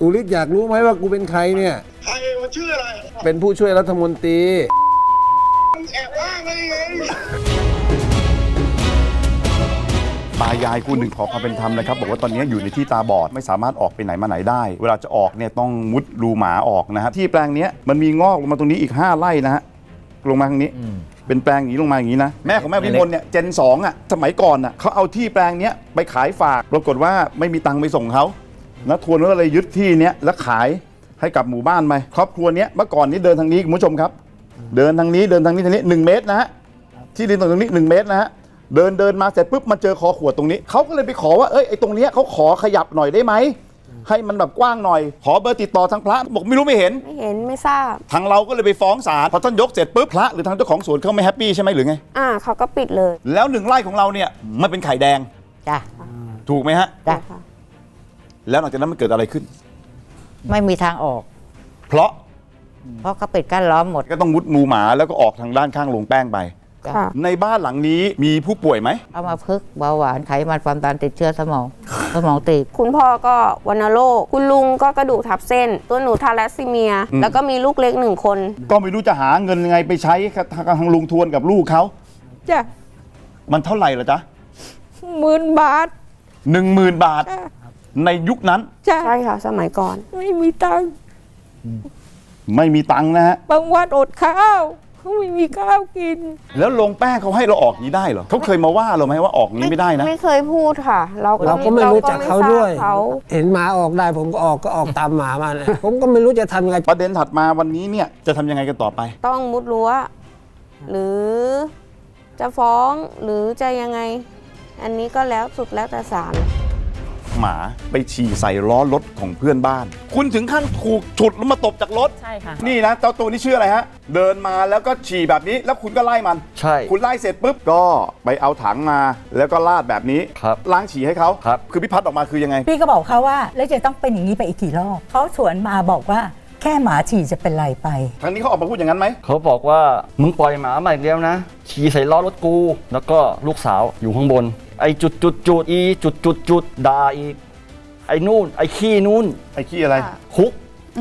อูริศอยากรู้ไหมว่ากูเป็นใครเนี่ย ใครมันชื่ออะไรเป็นผู้ช่วยรัฐมนตรี มึงแอบอ้างได้ยังไงตายายคู่หนึ่งขอความเป็นธรรมนะครับ บอกว่าตอนนี้อยู่ในที่ตาบอดไม่สามารถออกไปไหนมาไหนได้ เวลาจะออกเนี่ยต้องมุดรูหมาออกนะฮะที่แปลงเนี้ยมันมีงอกลงมาตรงนี้อีก 5ไร่นะฮะลงมาทางนี้ เป็นแปลงอย่างนี้ลงมาอย่างนี้นะแม่ของแม่วิมลเนี่ยเจนสองอะสมัยก่อนอะเขาเอาที่แปลงเนี้ยไปขายฝากปรากฏว่าไม่มีตังค์ไปส่งเขา นะทวนก็เลยยึดที่เนี้ยแล้วขายให้กับหมู่บ้านไปครอบครัวเนี้ยเมื่อก่อนนี้เดินทางนี้คุณผู้ชมครับ เดินทางนี้เดินทางนี้ทางนี้หนึ่งเมตรนะฮะที่ดินตรงนี้หนึ่งเมตรนะฮะเดินเดินมาเสร็จปุ๊บมาเจอคอขวดตรงนี้เขาก็เลยไปขอว่าเอ้ยไอ้ตรงเนี้ยเขาขอขยับหน่อยได้ไหมให้มันแบบกว้างหน่อย ขอเบอร์ติดต่อทางพระบอกไม่รู้ไม่เห็น ไม่เห็นไม่ทราบ ทางเราก็เลยไปฟ้องศาลพอท่านยกเสร็จปุ๊บพระหรือทางเจ้าของสวนเขาไม่แฮปปี้ใช่ไหมหรือไง อ่าเขาก็ปิดเลย แล้วหนึ่งไร่ของเราเนี่ยมันเป็นไข่แดง จ้ะ ถูกไหมฮะ จ้ะค่ะ แล้วหลังจากนั้นมันเกิดอะไรขึ้น ไม่มีทางออก เพราะเพราะเขาปิดกั้นล้อมหมดก็ต้องมุดมูหมาแล้วก็ออกทางด้านข้างโรงแป้งไปจ้ะค่ะ ในบ้านหลังนี้มีผู้ป่วยไหม เอามาพึกษ์เบาหวานไขมันความดันติดเชื้อสมอง สมองตีบ คุณพ่อก็วัณโรค คุณลุงก็กระดูกทับเส้น ตัวหนูทาลัสซีเมีย อืม แล้วก็มีลูกเล็กหนึ่งคนก็ไม่รู้จะหาเงินยังไงไปใช้ทางลุงทวนกับลูกเขา จ้ะมันเท่าไหร่ล่ะจ๊ะหมื่นบาท หนึ่งหมื่นบาทจ้ะ ในยุคนั้นจ้ะใช่ค่ะ สมัยก่อน ไม่มีตังค์ไม่มีตังค์นะฮะ บางวันอดข้าวเขาไม่มีข้าวกิน แล้วลงแป้งเขาให้เราออกอย่างนี้ได้เหรอเขาเคยมาว่าเราไหมว่าออกอย่างนี้ไม่ได้นะ ไม่เคยพูดค่ะ เราเราก็ไม่รู้จักเขาด้วยเขาเห็นหมาออกได้ผมก็ออกก็ออกตามหมามาเนี่ย ผมก็ไม่รู้จะทำไง ประเด็นถัดมาวันนี้เนี่ยจะทำยังไงกันต่อไป ต้องมุดรั้วหรือจะฟ้องหรือจะยังไง อันนี้ก็แล้วสุดแล้วแต่ศาล หมาไปฉี่ใส่ล้อรถของเพื่อนบ้าน คุณถึงขั้นถูกฉุดแล้วมาตบจากรถ ใช่ค่ะ นี่นะเจ้าตัวนี้ชื่ออะไรฮะ เดินมาแล้วก็ฉี่แบบนี้แล้วคุณก็ไล่มัน ใช่คุณไล่เสร็จปุ๊บก็ไปเอาถังมาแล้วก็ลาดแบบนี้ ครับล้างฉี่ให้เขาครับคือพี่พัดออกมาคือยังไง พี่ก็บอกเขาว่า แล้วจะต้องเป็นอย่างนี้ไปอีกกี่รอบเขาสวนมาบอกว่าแค่หมาฉี่จะเป็นไรไป ทางนี้เขาออกมาพูดอย่างนั้นไหม เขาบอกว่ามึงปล่อยหมามาอีกแล้วนะ ขี่ใส่ล้อรถกู แล้วก็ลูกสาวอยู่ข้างบน ไอ้จุดจุดจุดอีจุดจุดจุดด่าอีก ไอ้นู่น ไอ้ขี้นู่น ไอ้ขี้อะไรคุก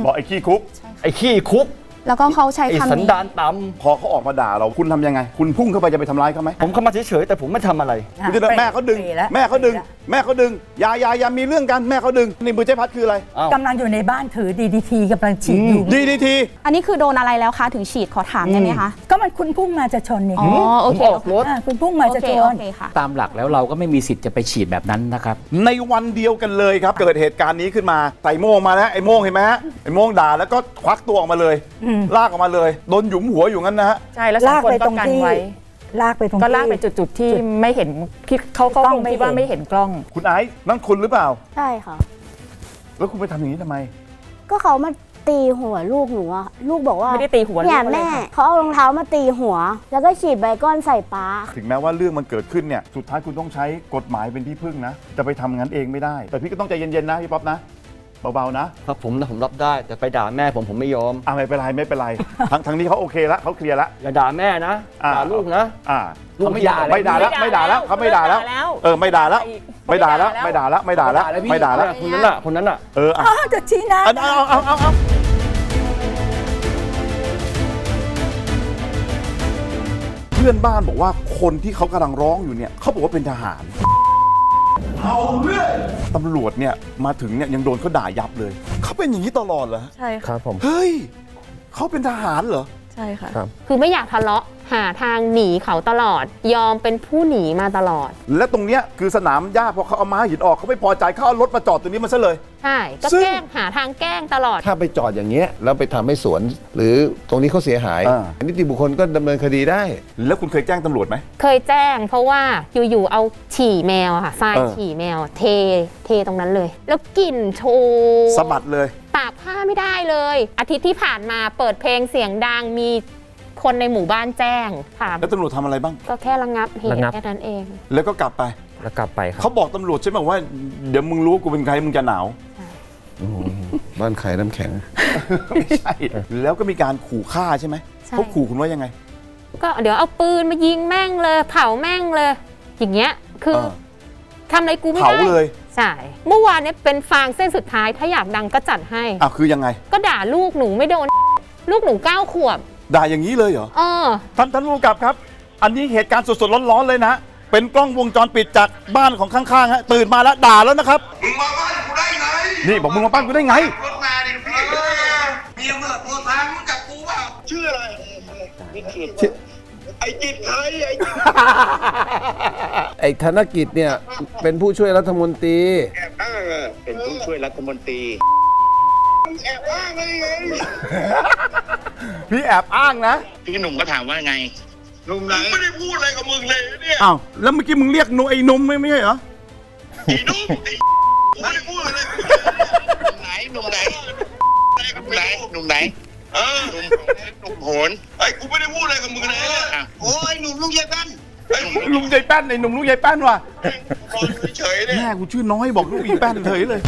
บอกไอ้ขี้คุก ไอ้ขี้คุก แล้วก็เขาใช้ไอ้คำสันนี้ดานต่พอเขาออกมาด่าเราคุณทำยังไง คุณพุ่งเข้าไปจะไปทำร้ายเขาไหมำผมเข้ามาเฉยๆแต่ผมไม่ทำอะไร คุณจะเดินแม่เขาดึงปรีแล้วแม่เขาดึงปรีแล้ว แม่เขาดึงอย่าอย่าอย่ามีเรื่องกันแม่เขาดึงนี่มือเจ๊พัดคืออะไรอ้าวกำลังอยู่ในบ้านถือดีดีทีกำลังฉีดอยู่ ดีดีที อันนี้คือโดนอะไรแล้วคะ ถึงฉีดขอถามได้ไหมคะ ก็มันคุณพุ่งมาจะชนเนี่ยอ๋อโอเคผมออกรถ อ่าคุณพุ่งมาโอจะเคชโอน เคค่ะ ตามหลักแล้วเราก็ไม่มีสิทธิ์จะไปฉีดแบบนั้นนะครับ ในวันเดียวกันเลยครับ เกิดเหตุการณ์นี้ขึ้นมาใส่โม่งมาแล้วไอ้โม่งเห็นไหมฮะไอ้โม่งด่าแล้วก็ควักตัวออกมาเลย ลากออกมาเลยโดนหยุมหัวอยู่งั้นนะฮะ ใช่ แล้วสองลากคนไปก็ตรงกันที่ ไว้ ลากไปตรงก็ลากไปที่ จุดๆที่ไม่เห็นที่เขาเขากล้องคงไม่คิดว่าเห็น ไม่เห็นกล้อง คุณไอซ์นั่นคุณหรือเปล่า ใช่ค่ะ แล้วคุณไปทำอย่างนี้ทำไม ก็เขามาตีหัวลูกหนูอะลูกบอกว่าไม่ได้ตีหัวเนี่ยลูกเลยแม่ค่ะ เขาเอารองเท้ามาตีหัว แล้วก็ฉีดใบก้อนใส่ป้า ถึงแม้ว่าเรื่องมันเกิดขึ้นเนี่ย สุดท้ายคุณต้องใช้กฎหมายเป็นที่พึ่งนะ จะไปทำงั้นเองไม่ได้ แต่พี่ก็ต้องใจเย็นๆนะพี่ป๊อปนะ เบาๆนะถ้าผมนะผมรับได้แต่ไปด่าแม่ผมผมไม่ยอมอ่าไม่เป็นไรไม่เป็นไรทางทางนี้เขาโอเคแล้วเขาเคลียร์แล้วอย่าด่าแม่นะอ่า ด่าลูกนะ อ่าลูกไม่ด่าไม่ด่าแล้วไม่ด่าแล้วเขาไม่ด่าแล้ว เออไม่ด่าแล้ว ไม่ด่าแล้วไม่ด่าแล้วไม่ด่าแล้วไม่ด่าแล้วคนนั้นน่ะคนนั้นน่ะเอออะอ้าวจะชี้หนะเอาเอาเอาเอาเอาเพื่อนบ้านบอกว่าคนที่เขากำลังร้องอยู่เนี่ยเขาบอกว่าเป็นทหาร เอาเรื่อยตำรวจเนี่ยมาถึงเนี่ยยังโดนเขาด่ายับเลย เขาเป็นอย่างนี้ตลอดเหรอใช่คค่ะรับผม เฮ้ยเขาเป็นทหารเหรอ ใช่ค่ะคือไม่อยากทะเลาะหาทางหนีเขาตลอด ยอมเป็นผู้หนีมาตลอด และตรงเนี้ยคือสนามหญ้าพอเขาเอาม้าหินออกเขาไม่พอใจเขาเอารถมาจอดตรงนี้มันซะเลย ใช่ ก็ซึ่ง แกล้งหาทางแกล้งตลอด ถ้าไปจอดอย่างเงี้ยแล้วไปทำให้สวน หรือตรงนี้เขาเสียหายอ่า นิติบุคคลก็ดำเนินคดีได้ แล้วคุณเคยแจ้งตำรวจไหม เคยแจ้งเพราะว่าอยู่ๆเอาฉี่แมวอะค่ะทรายเออ ฉี่แมว เทเทตรงนั้นเลย แล้วกลิ่นโชยสะบัดเลยตากผ้าไม่ได้เลย อาทิตย์ที่ผ่านมาเปิดเพลงเสียงดังมีคนในหมู่บ้านแจ้งค่ะแล้วตำรวจทำอะไรบ้าง ก็แค่ระงับเหตุระงับ แค่นั้นเอง แล้วก็กลับไป แล้วกลับไปครับเขาบอกตำรวจใช่ไหมว่า เดี๋ยวมึงรู้ว่ากูเป็นใครมึงจะหนาว บ้านไข่น้ำแข็ง ไม่ใช่ แล้วก็มีการขู่ฆ่าใช่ไหมใช่ เขาขู่คุณว่ายังไง ก็เดี๋ยวเอาปืนมายิงแม่งเลย เผาแม่งเลย อย่างเงี้ยคือเออ ทำอะไรกูไม่เผาได้เลย ใช่เมื่อวานเนี้เป็นฟางเส้นสุดท้ายถ้าอยากดังก็จัดให้ อ้าวคือยังไง ก็ด่าลูกหนูไม่โดน ลูกหนูเก้าขวบ ด่าอย่างนี้เลยเหรอ เออ ท่านท่านผู้กำกับครับ อันนี้เหตุการณ์สดๆร้อนๆเลยนะเป็นกล้องวงจรปิดจากบ้านของข้างๆฮะตื่นมาแล้วด่าแล้วนะครับ มึงมาบ้านกูได้ไงนี่บอกมึงมาบ้านกูได้ไง รถมาดิพี่มีตำรวจโทรตามมึงกับกูเปล่าชื่ออะไร วิจิตรไอ้จิตใครไอ้จิตไอ้ธนกิจเนี่ย เป็นผู้ช่วยรัฐมนตรี แอบอ้างอะเป็นผู้ช่วยรัฐมนตรีมึงแอบอ้างได้ไงพี่แอบอ้างนะพี่หนุ่มก็ถามว่าไงหนุ่มไหนไม่ได้พูดอะไรกับมึงเลยเนี่ยอ้าวแล้วเมื่อกี้มึงเรียกหนูไอ้หนุ่มไม่ไม่ใช่เหรอไอ้หนุ่มไอ้ไม่ได้พูดอะไรไหนหนุ่มไหนหนุ่มไหนหนุ่มไหน เออหนุ่มหนุ่มโหนไอ้กูไม่ได้พูดอะไรกับมึงเลยนี่ยโอ้ยหนุ่มลูกยายแป้นไอ้หนุ่มลุงยายแป้นไอ้หนุ่มลุงยายแป้นว่ะนอนเฉยเนี่ยแม่กูชื่อน้อยบอกลูกอีแป้นเฉยเลย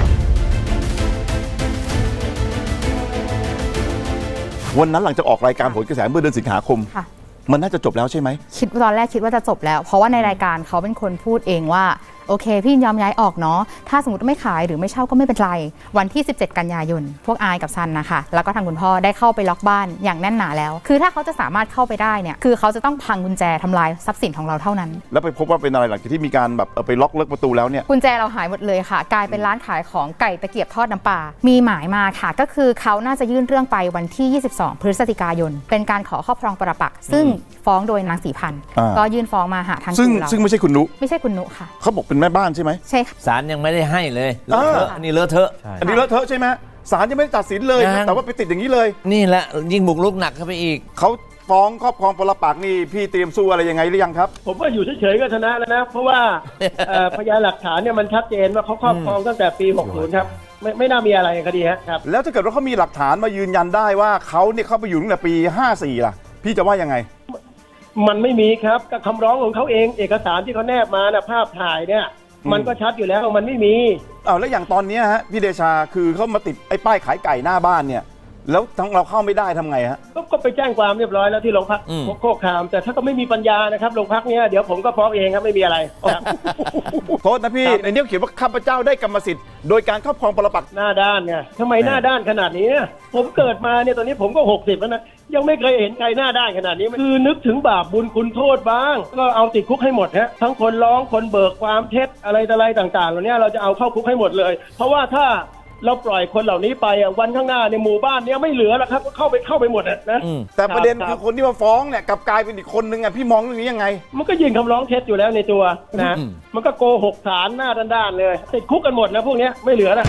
วันนั้นหลังจากออกรายการผลกระแสเมื่อเดือนสิงหาคม ค่ะ มันน่าจะจบแล้วใช่ไหม คิดตอนแรกคิดว่าจะจบแล้ว เพราะว่าในรายการเขาเป็นคนพูดเองว่า โอเค พี่ยอมย้ายออกเนาะถ้าสมมติไม่ขายหรือไม่เช่าก็ไม่เป็นไร วันที่ 17 กันยายน พวกอายกับซันนะคะแล้วก็ทางคุณพ่อได้เข้าไปล็อกบ้านอย่างแน่นหนาแล้ว คือถ้าเขาจะสามารถเข้าไปได้เนี่ยคือเขาจะต้องพังกุญแจทำลายทรัพย์สินของเราเท่านั้น แล้วไปพบว่าเป็นอะไรหลังจากที่มีการแบบเออไปล็อกเลิกประตูแล้วเนี่ยกุญแจเราหายหมดเลยค่ะ กลายเป็นร้านขายของไก่ตะเกียบทอดน้ำปลามีหมายมาค่ะ ก็คือเขาน่าจะยื่นเรื่องไปวันที่ 22 พฤศจิกายน เป็นการขอครอบครองปรปักษ์ซึ่งฟ้องโดยนางสีพันธ์อ่าก็ยื่นฟ้องมาหาทางซึ่งครูเราซึ่งไม่ใช่คุณนุไม่ใช่คุณนุค่ะเขาบอกเป็นแม่บ้านใช่ไหมใช่ค่ะ ศาลยังไม่ได้ให้เลยเออเลอะเทอะอันนี้เลอะเทอะ อันนี้เลอะเทอะใช่ไหมศาลยังไม่ได้ตัดสินเลยยัง แต่ว่าไปติดอย่างนี้เลยนี่แหละยิ่งบุกลุกหนักเข้าไปอีก เขาฟ้องครอบครองปรปักษ์นี่พี่เตรียมสู้อะไรยังไงหรือยังครับ ผมว่าอยู่เฉยๆก็ชนะแล้วนะ เพราะว่าเอ่อ พยานหลักฐานเนี่ยมันชัดเจนว่าเขาครอบครองตั้งแต่ปี 60 ครับ ไม่ไม่น่ามีอะไรคดีฮะครับแล้วถ้าเกิดว่าเขามีหลักฐานมายืนยันได้ว่าเขาเนี่ยเข้าไปอยู่ตั้งแต่ปี 54 ล่ะ พี่จะว่ายังไง มันไม่มีครับก็คำร้องของเขาเอง เอกสารที่เขาแนบมานะภาพถ่ายเนี่ย มันก็ชัดอยู่แล้วมันไม่มีอ้าวแล้วอย่างตอนเนี้ยฮะพี่เดชาคือเขามาติดไอ้ป้ายขายไก่หน้าบ้านเนี่ย แล้วทั้งเราเข้าไม่ได้ทำไงฮะ ก็ก็ไปแจ้งความเรียบร้อยแล้วที่โรงพักอืม โคกคาม แต่ถ้าก็ไม่มีปัญญานะครับโรงพักเนี้ยเดี๋ยวผมก็ฟ้องเองครับไม่มีอะไรครับ โทษนะพี่ครับในนี้เขียนว่าข้าพเจ้าได้กรรมสิทธิ์โดยการครอบครองปรปักษ์ หน้าด้านไงทำไมหน้าด้านขนาดนี้เนี่ยผมเกิดมาเนี่ยตอนนี้ผมก็ 60 แล้วนะ ยังไม่เคยเห็นใครหน้าด้านขนาดนี้ คือนึกถึงบาปบุญคุณโทษบ้าง ก็เอาติดคุกให้หมดฮะทั้งคนร้องคนเบิกความเท็จอะไรต่ออะไรต่างๆเหล่านี้เราจะเอาเข้าคุกให้หมดเลย เพราะว่าถ้า เราปล่อยคนเหล่านี้ไปอะวันข้างหน้าในยหมู่บ้านเนี้ยไม่เหลือแล้วครับก็เข้าไปเข้าไปหมดอะนะอืม แต่ประเด็นรับคือคนที่มาฟ้องเนี่ยกลับกลายเป็นอีกคนนึงอะพี่มองเรื่องนี้ยังไง มันก็ยิงคำร้องเท็จอยู่แล้วในตัวนะอืม มันก็โกหกฐานหน้าด้านๆเลยติดคุกกันหมดนะพวกเนี้ยไม่เหลือนะ